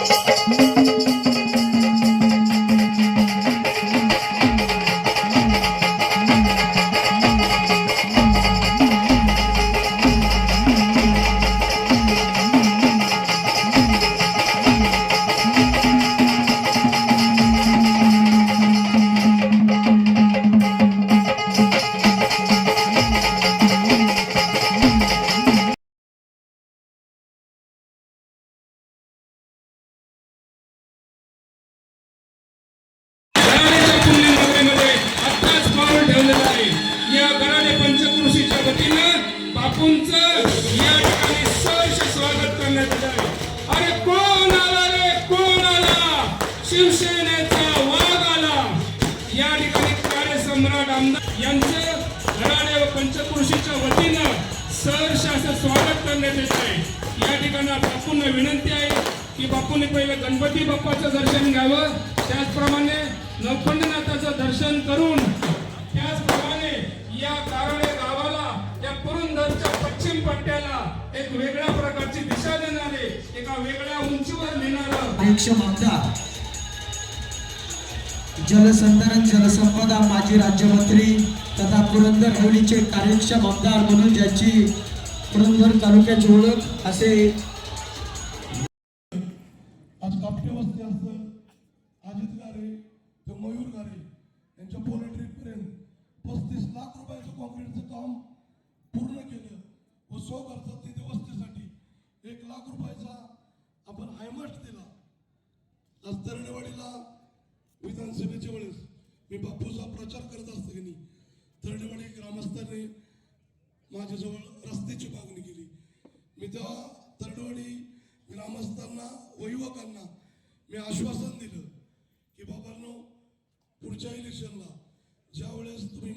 Gracias. शिवसेनेचा वाघ आला या ठिकाणी कार्यसम्राट आमदार यांचे गराडे व पंचकृषीच्या वतीनं सहर्ष असं स्वागत करण्यात येत आहे. या ठिकाणी बापूंना विनंती आहे की बापूंनी पहिले गणपती बाप्पाचं दर्शन घ्यावं. त्याचप्रमाणे नौखंडनाथाचं दर्शन करून त्याचप्रमाणे या कारणे गावाला या पुरंदरच्या पश्चिम पट्ट्याला एक वेगळ्या प्रकारची दिशा देणारे एका वेगळ्या उंचीवर नेणारं आयुष्य आमदार जलसंधारण जलसंपदा माजी राज्यमंत्री तथा पुरंदर हवेलीचे कार्यक्षम आमदार म्हणून ज्याची पुरंदर तालुक्याची ओळख असे आज कापटे वस्ती असतं अजित गारे ते मयूर गारे यांच्या पोल्ट्री पस्तीस लाख रुपयाचं कॉन्क्रीटचं काम पूर्ण केलं व सो खर्चात तिथे वस्तीसाठी एक लाख रुपयाचा आपण हायमास्ट दिला. आज तरडेवाडीला विधानसभेच्या वेळेस मी बापूचा प्रचार करत असतो की नाही तरडेवाडी ग्रामस्थांनी माझ्याजवळ रस्त्याची मागणी केली. मी तेव्हा तरडेवाडी ग्रामस्थांना व युवकांना मी आश्वासन दिलं की बाबांनो पुढच्या इलेक्शनला ज्या वेळेस तुम्ही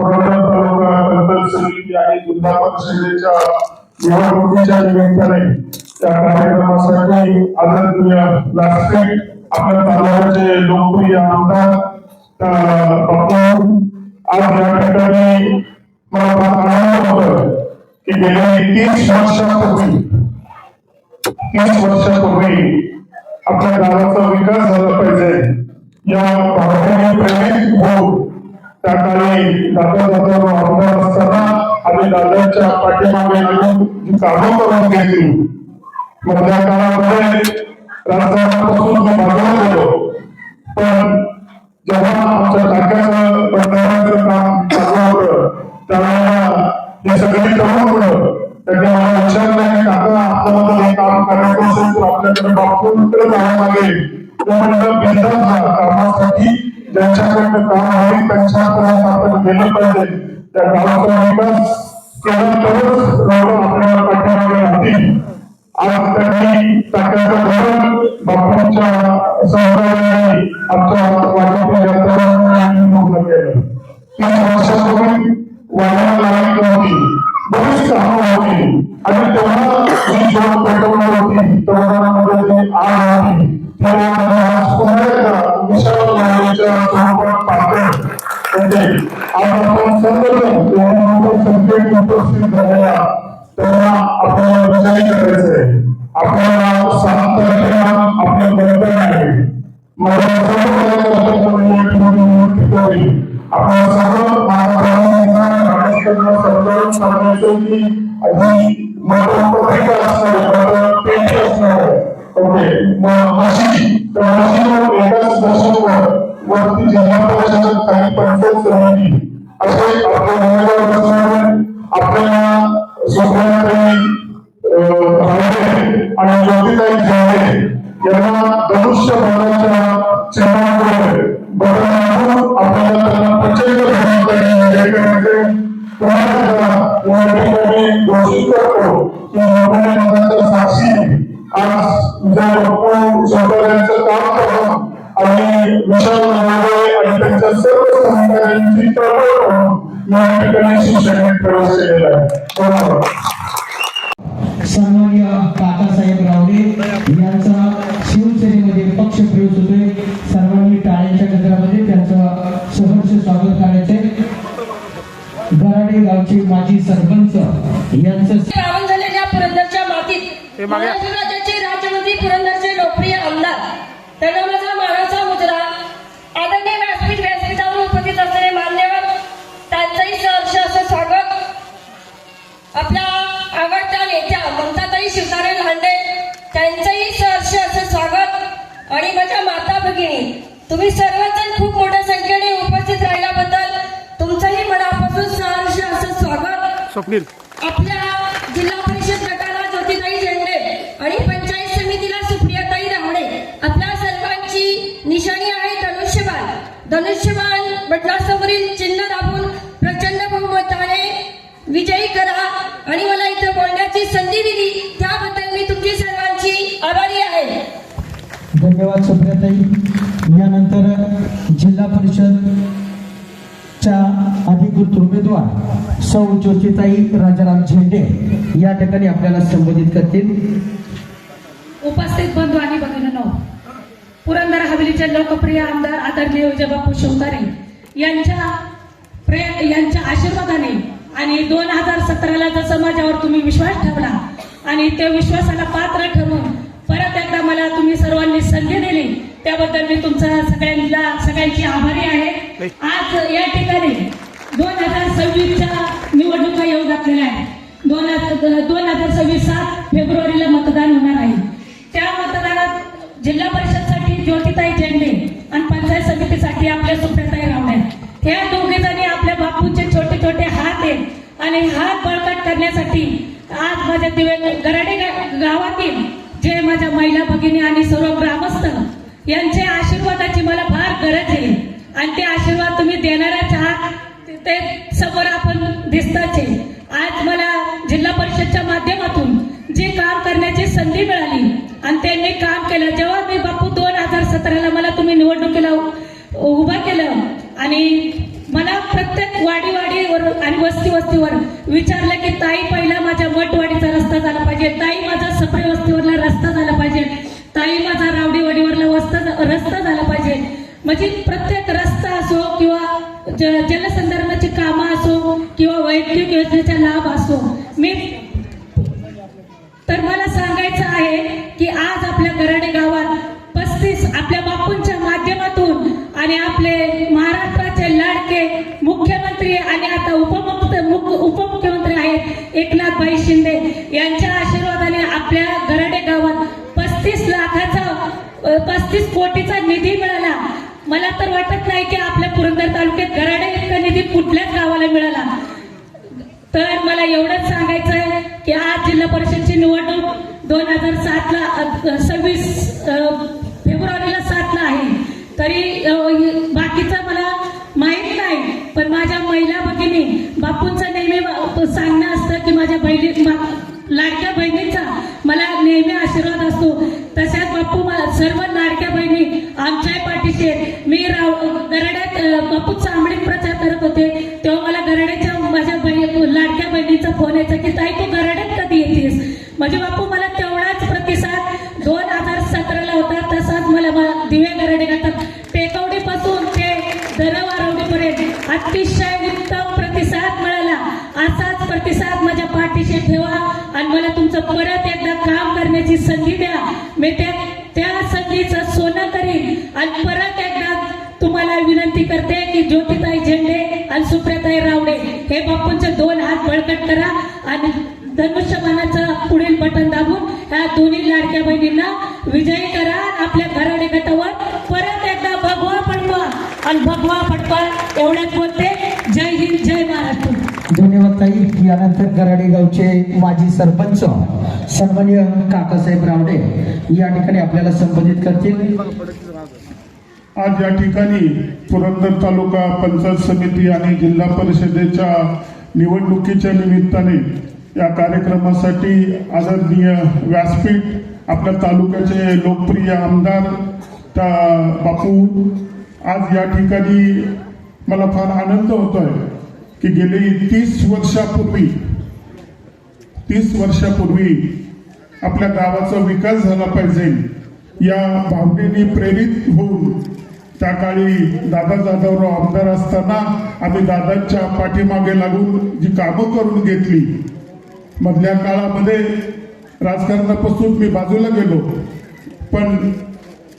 पुरवठा तालुका पंचायत समिती आणि जिल्हा परिषदेच्या निवडणुकीच्या निमित्ताने त्या कार्यक्रमासाठी आदरणीय व्यासपीठ आपल्या तालुक्याचे लोकप्रिय आमदार आज या ठिकाणी मला आनंद की गेल्या तीस वर्षापूर्वी तीस वर्षापूर्वी आपल्या गावाचा विकास झाला पाहिजे. या भावनेने प्रेरित होऊन त्या काळी दादा दादा आमदार असताना आम्ही दादाच्या पाठीमागे आणून जी कामं करून घेतली. मग त्या काळामध्ये राजकारणापासून मी मागवत होतो. पण जेव्हा आमच्या टाक्याचं बंधाऱ्याचं काम चालू होतं त्यावेळेला हे सगळे तरुण मुलं त्यांनी मला विचारलं की काका आपल्याला हे काम करायचं असेल तर आपल्याकडे बापूंकडे जावं लागेल. तो म्हणलं बिंदास कामासाठी ज्यांच्याकडनं काम आहे त्यांच्यापर्यंत आपण गेलं पाहिजे. त्या गावाचा विकास केला तरच लोक आपल्याला पाठीमागे राहतील. आज त्यांनी टाक्याचं धोरण बापूंच्या सहकार्याने आमच्या वाटप आधी मतपत्रिका असणार ओके मग अशी तर अशी एकाच दर्शन वरती जिल्हा परिषद काही आणि त्यांच्या सर्व सन्मान्य काकासाहेब रावले यांचा शिवसेनेमध्ये पक्ष प्रवेश होतोय सर्वांनी टाळ्यांच्या गजरामध्ये त्यांचं सहर्ष स्वागत करायचे गराडे गावचे माजी सरपंच यांचं रावण झालेल्या मातीत महाराष्ट्र पुरंदरचे लोकप्रिय आमदार. त्यांना आपल्या आवडत्या नेत्या ममताताई शिवतारे लांडे त्यांचंही सहर्ष असं स्वागत. आणि माझ्या माता भगिनी तुम्ही सर्वजण खूप मोठ्या संख्येने उपस्थित राहिल्याबद्दल तुमचंही मनापासून सहर्ष असं स्वागत. आपल्या धन्यवाद सुप्रियाताई. यानंतर जिल्हा परिषद च्या अधिकृत उमेदवार सौ ज्योतिताई राजाराम झेंडे या ठिकाणी आपल्याला संबोधित करतील. उपस्थित बंधू आणि भगिनींनो पुरंदर हवेलीचे लोकप्रिय आमदार आदरणीय विजयबापू शिवतारे यांच्या प्रे यांच्या आशीर्वादाने आणि दोन हजार सतराला जसं माझ्यावर तुम्ही विश्वास ठेवला आणि त्या विश्वासाला पात्र ठरून परत एकदा मला तुम्ही सर्वांनी संधी दिली. त्याबद्दल मी तुमचा सगळ्यांना सगळ्यांची आभारी आहे. आज या ठिकाणी दोन हजार सव्वीसच्या निवडणुका येऊ घातलेल्या आहेत. दोन हजार दोन हजार सव्वीस सात फेब्रुवारीला मतदान होणार आहे. त्या मतदानात जिल्हा परिषदसाठी ज्योतिताई झेंडे आणि पंचायत समितीसाठी आपल्या सुप्रियाताई रावणे ह्या दोघे जणी आपल्या बापूंचे छोटे छोटे हात आहेत. आणि हात बळकट करण्यासाठी आज माझ्या दिवे गराडे गावातील माझ्या महिला भगिनी आणि सर्व ग्रामस्थ यांच्या आशीर्वादाची मला फार गरज आहे. आणि ते आशीर्वाद तुम्ही देणाऱ्याच आहात ते समोर आपण दिसताच आहे. आज मला जिल्हा परिषदच्या माध्यमातून जे काम करण्याची संधी मिळाली आणि त्यांनी काम केलं जेव्हा मुख्यमंत्री आणि आता उपमुख्य उपमुख्यमंत्री आहेत एकनाथभाई शिंदे. यांच्या आशीर्वादाने आपल्या गराडे गावात पस्तीस लाखाचा पस्तीस कोटीचा निधी मिळाला. मला तर वाटत नाही की आपल्या पुरंदर तालुक्यात गराडे इतका निधी कुठल्याच गावाला मिळाला. तर मला एवढंच सांगायचं आहे की आज जिल्हा परिषदची निवडणूक दोन हजार सातला सव्वीस फेब्रुवारीला सातला आहे तरी अ, बाकीचं मला माहीत नाही पण माझ्या महिला भगिनी बापूंचं नेहमी बा- सांगणं असतं की माझ्या बहिणी मा- लाडक्या बहिणीचा मला नेहमी आशीर्वाद असतो. तशाच बाप्पू सर्व लाडक्या बहिणी आमच्या पाठीशी मी राव गराड्यात बाप्पू चांबडी प्रचार करत होते. तेव्हा मला गराड्याच्या माझ्या बहिणी लाडक्या बहिणीचा फोन यायचा की ताई तू गराड्यात कधी येतेस? म्हणजे बापू विनंती करते की ज्योतिताई झेंडे आणि सुप्रियाताई रावडे हे बापूंचे दोन हात बळकट करा आणि धनुष्यमानाचं पुढील बटन दाबून ह्या दोन्ही लाडक्या बहिणींना विजयी करा आणि आपल्या घराडे गटावर परत एकदा भगवा पडवा आणि भगवा पडवा एवढ्याच बोलते. जय हिंद जय महाराष्ट्र. धन्यवाद ताई. यानंतर गराडे गावचे माजी सरपंच सन्मान्य काकासाहेब रावडे या ठिकाणी आपल्याला संबोधित करतील. आज या ठिकाणी पुरंदर तालुका पंचायत समिती आणि जिल्हा परिषदेच्या निवडणुकीच्या निमित्ताने या कार्यक्रमासाठी आदरणीय व्यासपीठ आपल्या तालुक्याचे लोकप्रिय आमदार त्या बापू आज या ठिकाणी मला फार आनंद होतोय की गेली तीस वर्षापूर्वी तीस वर्षापूर्वी आपल्या गावाचा विकास झाला पाहिजे या भावनेने प्रेरित होऊन त्या काळी दादा जाधवराव आमदार असताना आम्ही दादांच्या पाठीमागे लागून जी कामं करून घेतली मधल्या काळामध्ये राजकारणापासून मी बाजूला गेलो. पण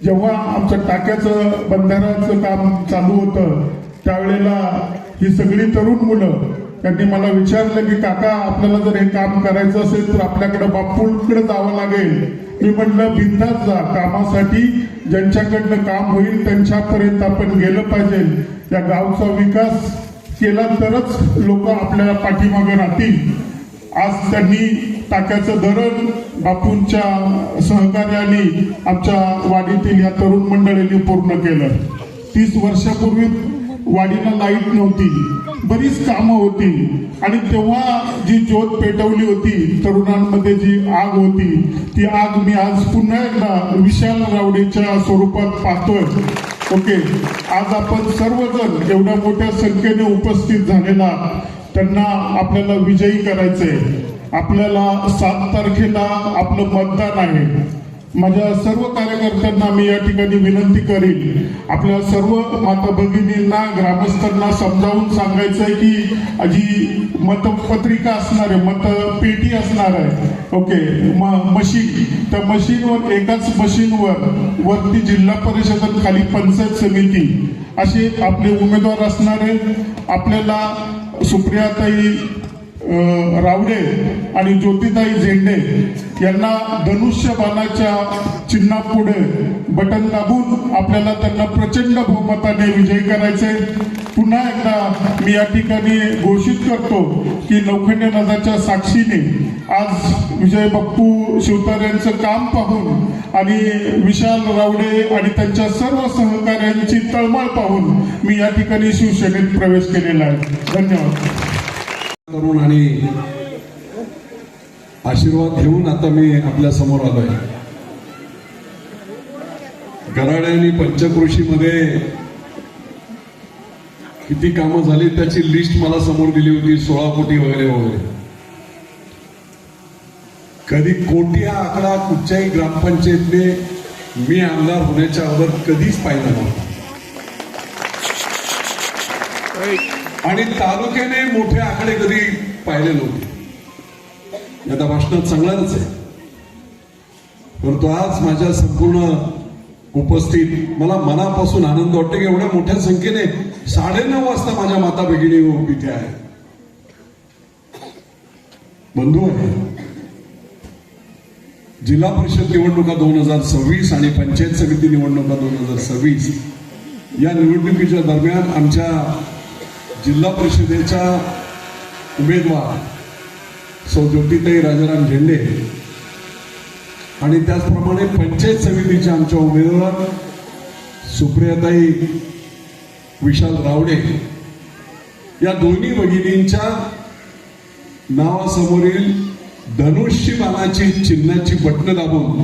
जेव्हा आमचं टाक्याचं बंधाऱ्याचं काम चालू होतं त्यावेळेला ही सगळी तरुण मुलं त्यांनी मला विचारलं की काका आपल्याला जर हे काम करायचं असेल तर आपल्याकडे बापूंकडे जावं लागेल. मी म्हटलं बिंदात जा कामासाठी ज्यांच्याकडनं काम होईल त्यांच्यापर्यंत आपण गेलं पाहिजे. या गावचा विकास केला तरच लोक आपल्या पाठीमागे राहतील. आज त्यांनी टाक्याचं धरण बापूंच्या सहकार्याने आमच्या वाडीतील या तरुण मंडळींनी पूर्ण केलं. तीस वर्षापूर्वी वाडीला लाइट नव्हती. बरीच कामं होती. आणि तेव्हा जी ज्योत पेटवली होती तरुणांमध्ये जी आग होती ती आग मी आज पुन्हा एकदा विशाल रावडेच्या स्वरूपात पाहतोय. ओके. आज आपण सर्वजण एवढ्या मोठ्या संख्येने उपस्थित झालेला त्यांना आपल्याला विजयी करायचंय. आपल्याला सात तारखेला आपलं मतदान आहे. माझ्या सर्व कार्यकर्त्यांना मी या ठिकाणी विनंती करीन. आपल्या सर्व माता भगिनींना ग्रामस्थांना समजावून सांगायचंय की जी मतपत्रिका असणार आहे मतपेटी असणार आहे ओके मशीन. त्या मशीनवर एकाच मशीनवर वरती जिल्हा परिषद खाली पंचायत समिती. असे आपले उमेदवार असणार आहेत. आपल्याला सुप्रियाताई रावडे आणि ज्योतिताई झेंडे यांना धनुष्यबाणाच्या चिन्हापुढे बटन दाबून आपल्याला त्यांना प्रचंड बहुमताने विजयी करायचे. पुन्हा एकदा मी या ठिकाणी घोषित करतो की नौखंड नदाच्या साक्षीने आज विजय बाप्पू शिवतार यांचं काम पाहून आणि विशाल रावडे आणि त्यांच्या सर्व सहकार्यांची तळमळ पाहून मी या ठिकाणी शिवसेनेत प्रवेश केलेला आहे. धन्यवाद. करून आणि आशीर्वाद घेऊन आता मी आपल्यासमोर आलोय. गराडे आणि पंचकृषीमध्ये किती कामं झाली त्याची लिस्ट मला समोर दिली होती सोळा कोटी वगैरे वगैरे. कधी कोटी हा आकडा कुठच्याही ग्रामपंचायतने मी आमदार होण्याच्या अगोदर कधीच पाहिला नव्हता. आणि तालुक्याने मोठे आकडे कधी पाहिले नव्हते. आता भाषणात सांगणारच आहे. परंतु आज माझ्या संपूर्ण उपस्थित मला मनापासून आनंद वाटतो की एवढ्या मोठ्या संख्येने साडेनऊ वाजता माझ्या माता भगिनी इथे आहे बंधू आहे. जिल्हा परिषद निवडणुका दोन हजार सव्वीस आणि पंचायत समिती निवडणुका दोन हजार सव्वीस या निवडणुकीच्या दरम्यान आमच्या जिल्हा परिषदेच्या उमेदवार सौ ज्योतिताई राजाराम झेंडे आणि त्याचप्रमाणे पंचायत समितीच्या आमच्या उमेदवार सुप्रियाताई विशाल रावडे या दोन्ही भगिनींच्या नावासमोरील धनुष्यबाणाची चिन्हाची बटणं दाबून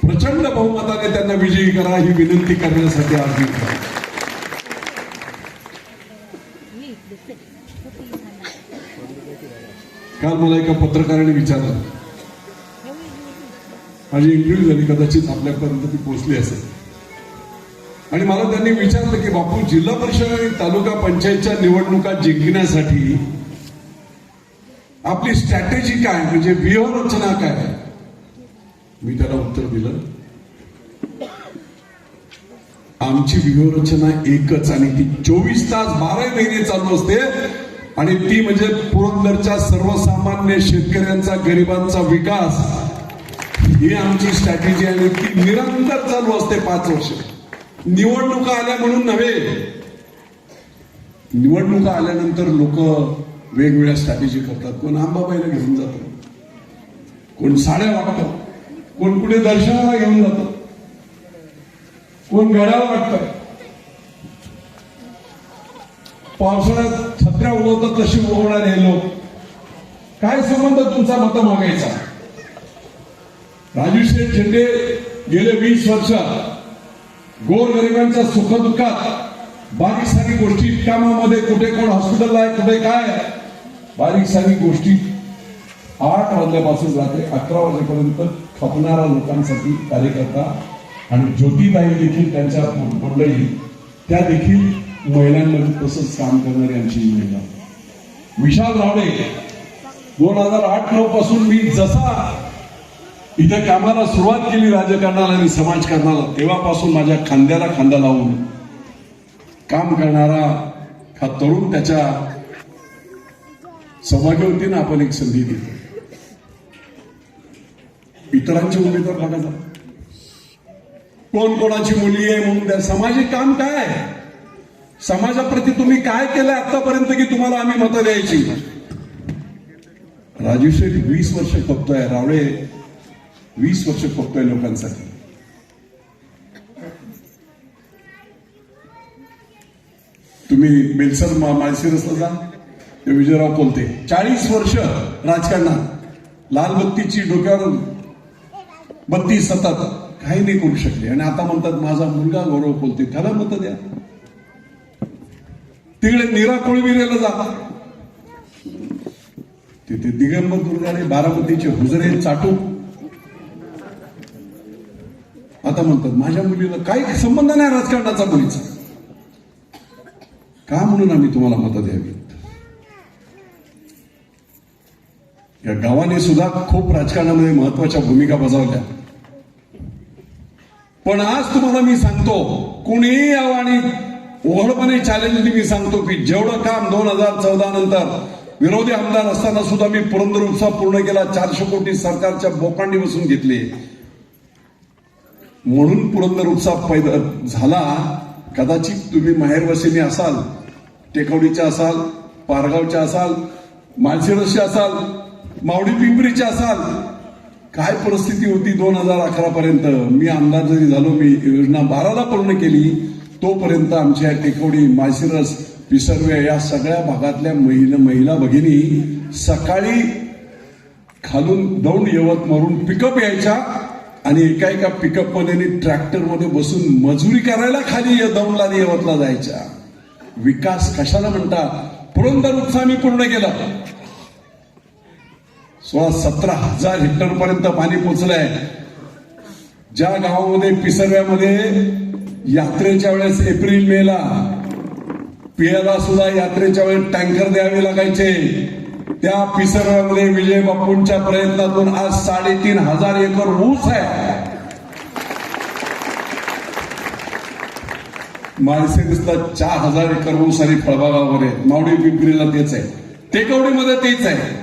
प्रचंड बहुमताने त्यांना विजयी करा ही विनंती करण्यासाठी आम्ही मी इथे आहे. काल मला एका पत्रकाराने विचारलं. माझी इंटरव्ह्यू झाली कदाचित आपल्यापर्यंत ती पोहोचली असेल. आणि मला त्यांनी विचारलं की बापू जिल्हा परिषद आणि तालुका पंचायतच्या निवडणुका जिंकण्यासाठी आपली स्ट्रॅटेजी काय? म्हणजे व्यूहरचना काय? मी त्याला उत्तर दिलं आमची व्यूहरचना एकच आणि ती चोवीस तास बारा महिने चालू असते. आणि ती म्हणजे पुरंदरच्या सर्वसामान्य शेतकऱ्यांचा गरिबांचा विकास ही आमची स्ट्रॅटेजी आणि ती निरंतर चालू असते पाच वर्ष. निवडणुका आल्या म्हणून नव्हे. निवडणुका आल्यानंतर लोक वेगवेगळ्या स्ट्रॅटेजी करतात. कोण आंबाबाईला घेऊन जातो. कोण साड्या वाटतं कोण कुठे दर्शनाला घेऊन जातं. कोण गडाला वाटतं. पावसाळ्यात छत्र्या उगवतात तशी उगवणार हे लोक. काय संबंध तुमचा मत मागायचा? राजू शेठ झेंडे गेले वीस वर्ष गोरगरिबांच्या सुखदुःखात बारीक सारी गोष्टी कामामध्ये कुठे कोण हॉस्पिटलला आहे कुठे काय आहे, बारीक सारी गोष्टी आठ वाजल्यापासून रात्री अकरा वाजेपर्यंत खपणाऱ्या लोकांसाठी कार्यकर्ता आणि ज्योतिबाई देखील त्यांच्या मंडळी त्या देखील महिलांमध्ये तसंच काम करणारी आमची महिला. विशाल रावडे दोन हजार आठ नऊ पासून मी जसा इथे कामाला सुरुवात केली राजकारणाला आणि समाजकारणाला तेव्हापासून माझ्या खांद्याला खांदा लावून काम करणारा हा तरुण त्याच्या सौभाग्यवतीनं आपण एक संधी दिली. इतरांची उमेदवार तर कोण कोणाची मुली आहे म्हणून त्या सामाजिक काम काय? आहे समाजाप्रती तुम्ही काय केलं आतापर्यंत की तुम्हाला आम्ही मतं द्यायची? राजू वीस वर्ष बघतोय रावळे वीस वर्ष बघतोय लोकांसाठी. तुम्ही बेलसर मा- माळशिरसला जा ते विजयराव कोलते चाळीस वर्ष राजकारणात. लाल बत्तीची डोक्यावर बत्ती सतत. काही नाही करू शकले. आणि आता म्हणतात माझा मुलगा गौरव कोलते त्याला मत द्या. तिकडे नीरा कोळविरेला जातात तिथे दिगंबर दुर्गाने बारामतीचे हुजरे चाटू आता म्हणतात माझ्या मुलीला काही संबंध नाही राजकारणाचा मुलीचा. का म्हणून आम्ही तुम्हाला मतं द्यावी या गावाने सुद्धा खूप राजकारणामध्ये महत्त्वाच्या भूमिका बजावल्या. पण आज तुम्हाला मी सांगतो कुणीही यावं आणि ओघळपणे चॅलेंज मी सांगतो की जेवढं काम दोन हजार चौदा नंतर विरोधी आमदार असताना सुद्धा मी पुरंदर उत्सव पूर्ण केला. चारशे कोटी सरकारच्या बोकांडी बसून घेतले. म्हणून पुरंदर उत्सव पैदा झाला. कदाचित तुम्ही माहेरवसिनी असाल टेकवडीच्या असाल पारगावच्या असाल माळशिरसच्या असाल मावडी पिंपरीच्या असाल काय परिस्थिती होती दोन हजार अकरा पर्यंत? मी आमदार जरी झालो मी योजना बाराला पूर्ण केली. तोपर्यंत आमच्या टेकवडी माळशिरस पिसर्वे या सगळ्या भागातल्या महिला महिला भगिनी सकाळी खालून दौंड यवत मारून पिकअप यायच्या आणि एका एका पिकअपमध्ये ट्रॅक्टरमध्ये बसून मजुरी करायला खाली दौंडला आणि यवतला जायच्या. विकास कशाला म्हणतात? पुरंदर उत्साह मी पूर्ण केला. सोळा सतरा हजार हेक्टर पर्यंत पाणी पोचलंय. ज्या गावामध्ये पिसर्व्यामध्ये यात्रेच्या वेळेस एप्रिल मे ला पियाला सुद्धा यात्रेच्या वेळेस टँकर द्यावे लागायचे. त्या पिसर्व्यामध्ये विजय बापूंच्या प्रयत्नातून आज साडेतीन हजार एकर ऊस आहे. दिसतात चार हजार एकर ऊस आणि फळबागावर आहेत. मावडी पिंपरीला तेच आहे. टेकवडीमध्ये तेच आहे.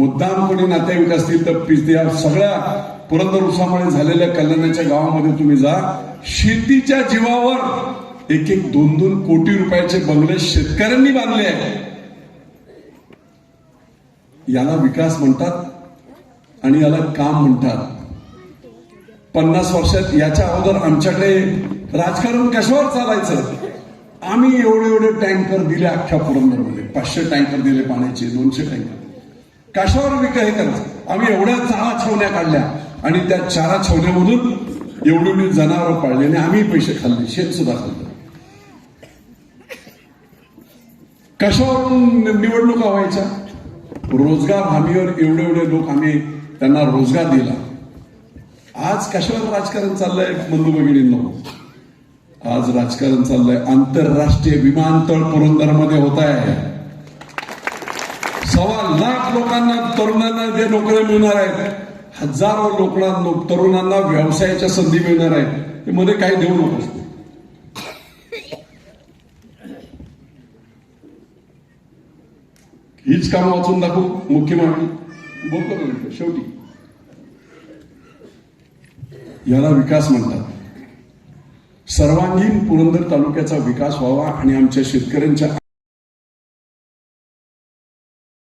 मुद्दाम कोणी नातेवाईक असतील तर पि- सगळ्या पुरंदर उसामुळे झालेल्या कल्याणाच्या गावामध्ये तुम्ही जा. शेतीच्या जीवावर एक एक दोन दोन कोटी रुपयाचे बंगले शेतकऱ्यांनी बांधले आहेत. याला विकास म्हणतात आणि याला काम म्हणतात. पन्नास वर्षात याच्या अगोदर आमच्याकडे राजकारण कशावर चालायचं? आम्ही एवढे एवढे टँकर दिले अख्ख्या पुरंदरमध्ये. पाचशे टँकर दिले पाण्याचे दोनशे टँकर. कशावर विका हे करायचं आम्ही एवढ्या चारा छावण्या काढल्या. आणि त्या चारा छावण्यामधून एवढी मी जनावरं पाळली आणि आम्ही पैसे खाल्ले. शेत सुद्धा खाल्लं. कशावरून निवडणुका व्हायच्या? रोजगार हमीवर एवढे एवढे लोक आम्ही त्यांना रोजगार दिला. आज कशावर राजकारण चाललंय बंधू भगिनींनो? आज राजकारण चाललंय. आंतरराष्ट्रीय विमानतळ पुरंदरमध्ये होत आहे. सव्वा लाख लोकांना तरुणांना जे नोकऱ्या मिळणार आहेत हजारो लोकांना तरुणांना व्यवसायाच्या संधी मिळणार आहेत ते मध्ये काही देऊ नकोस हीच कामं वाचून दाखवू मुख्य मागणी. बोलतो शेवटी. याला विकास म्हणतात. सर्वांगीण पुरंदर तालुक्याचा विकास व्हावा आणि आमच्या शेतकऱ्यांच्या